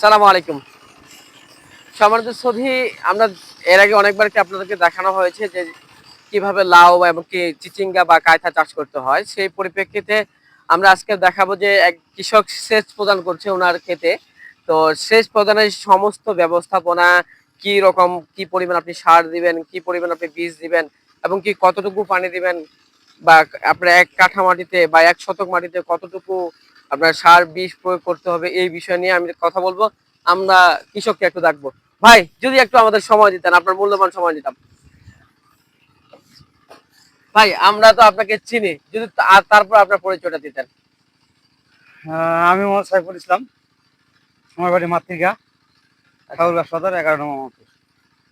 সালাম আলাইকুম। সম্মানিত সধি আমরা এর আগে অনেকবার কি আপনাদেরকে দেখানো হয়েছে যে কীভাবে লাউ এবং কি চিচিঙ্গা বা কায়থা চাষ করতে হয়। সেই পরিপ্রেক্ষিতে আমরা আজকে দেখাবো যে এক কৃষক সেচ প্রদান করছে ওনার ক্ষেতে। তো সেচ প্রদানের সমস্ত ব্যবস্থাপনা কি রকম, কি পরিমাণ আপনি সার দিবেন, কি পরিমাণ আপনি বীজ দিবেন এবং কি কতটুকু পানি দিবেন বা আপনার এক কাঠা মাটিতে বা এক শতক মাটিতে কতটুকু আপনার সার বিষ প্রয়োগ করতে হবে এই বিষয় নিয়ে আমি কথা বলব। আমরা কৃষককে একটু ডাকবো। ভাই যদি একটু আমাদের সময় দিতেন আপনার মূল্যবান সময় দিতাম। ভাই আমরা তো আপনাকে চিনি যদি আর তারপর আপনার পরিচয়টা দিতেন। আমি মোহাম্মদ সাইফুল ইসলাম আমার বাড়ি মাতৃকা সদর এগারো নম্বর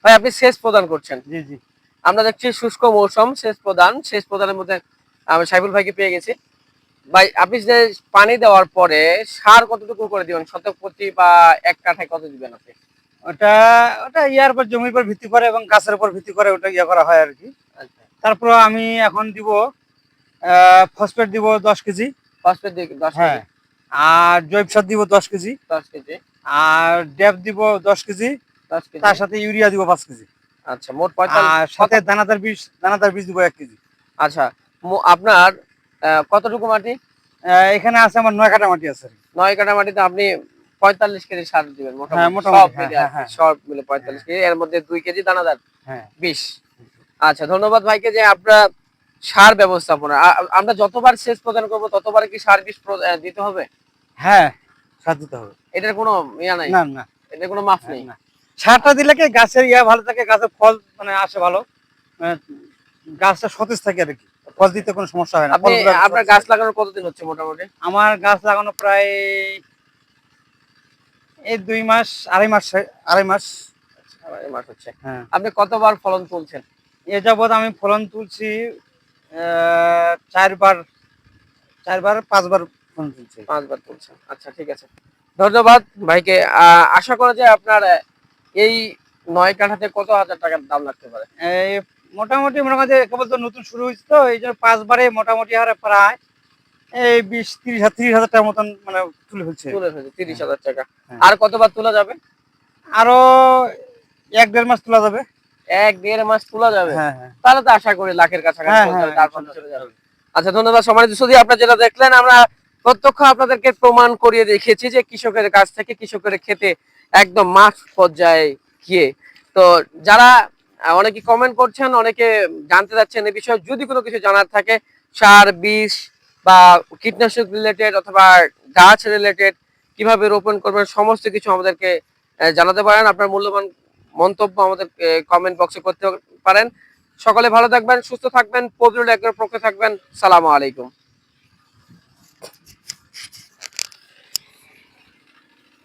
ভাই আপনি শেষ প্রদান করছেন। জি জি। আমরা দেখছি শুষ্ক মৌসুম শেষ প্রদান শেষ প্রদানের মধ্যে আমি সাইফুল ভাইকে পেয়ে গেছি। ভাই আপনি যে পানি দেওয়ার পরে সার কতটুকু করে দিবেন? শতক প্রতি বা এক কাঠায় কত দিবেন আপনি? ওটা ওটা ইয়ার পর জমির উপর ভিত্তি করে এবং গাছের উপর ভিত্তি করে ওটা ইয়ে করা হয় আর কি আচ্ছা। তারপর আমি এখন দিব ফসফেট দিব দশ কেজি। ফসফেট দিয়ে দশ হ্যাঁ। কেজি আর জৈব সার দিব দশ কেজি। দশ কেজি। আর ড্যাপ দিব দশ কেজি। দশ কেজি। তার সাথে ইউরিয়া দিব পাঁচ কেজি। আচ্ছা মোট আর সাথে দানাদার বীজ দানাদার বীজ দিব এক কেজি। আচ্ছা আপনার কতটুকু মাটি? এখানে আছে আমার নয় কাটা মাটি আছে। নয় কাটা মাটিতে আপনি পঁয়তাল্লিশ কেজি সার দিবেন হ্যাঁ, সব হ্যাঁ, মিলে হ্যাঁ, সব মিলে পঁয়তাল্লিশ কেজি এর মধ্যে দুই কেজি দানাদার বিশ। আচ্ছা ধন্যবাদ ভাইকে যে আপনার সার ব্যবস্থাপনা। আমরা যতবার সেচ প্রদান করব ততবার কি সার বিষ দিতে হবে? হ্যাঁ সার দিতে হবে। এটার কোনো ইয়া নাই? না না। এটার কোনো মাফ নেই? সারটা দিলে কি গাছের ইয়া ভালো থাকে গাছের ফল মানে আসে ভালো? মানে গাছটা সতেজ থাকে আর কি। ফল দিতে কোনো সমস্যা হয় না। আপনার গাছ লাগানোর কতদিন হচ্ছে মোটামুটি? আমার গাছ লাগানো প্রায় এই দুই মাস আড়াই মাস আড়াই মাস। আড়াই মাস হচ্ছে। হ্যাঁ। আপনি কতবার ফলন তুলছেন? এ যাবৎ আমি ফলন তুলছি আহ, চারবার চারবার পাঁচবার ফলন তুলছি। পাঁচবার তুলছেন। আচ্ছা ঠিক আছে। ধন্যবাদ ভাইকে। আশা করা যায় আপনার এই নয় কাঠাতে কত হাজার টাকার দাম লাগতে পারে? এই মোটামুটি মনে করেন যে কেবল তো নতুন শুরু হয়েছে তো এই জন্য পাঁচবারে মোটামুটি হারে প্রায় এই বিশ তিরিশ হাজার তিরিশ হাজার টাকার মতন মানে তুলে ফেলছে। তুলে ফেলছে তিরিশ হাজার টাকা। হ্যাঁ। আর কতবার তোলা যাবে? আরও এক দেড় মাস তোলা যাবে। এক দেড় মাস তোলা যাবে? হ্যাঁ হ্যাঁ। তাহলে তো আশা করি লাখের কাছাকাছি হ্যাঁ, হ্যাঁ, আচ্ছা ধন্যবাদ সমাজ শুধু আপনারা যেটা দেখলেন আমরা প্রত্যক্ষ আপনাদেরকে প্রমাণ করিয়ে দেখিয়েছি যে কৃষকের কাছ থেকে কৃষকের খেতে একদম মাঠ পর্যায়ে গিয়ে তো যারা অনেকে কমেন্ট করছেন, অনেকে জানতে চাচ্ছেন এই বিষয়ে। যদি কোনো কিছু জানার থাকে, সার, বিষ বা কীটনাশক রিলেটেড অথবা গাছ রিলেটেড কীভাবে রোপণ করবেন, সমস্ত কিছু আমাদেরকে জানাতে পারেন। আপনার মূল্যবান মন্তব্য আমাদের কমেন্ট বক্সে করতে পারেন। সকলে ভালো থাকবেন, সুস্থ থাকবেন পবিত্র একের পক্ষে থাকবেন। সালামু আলাইকুম।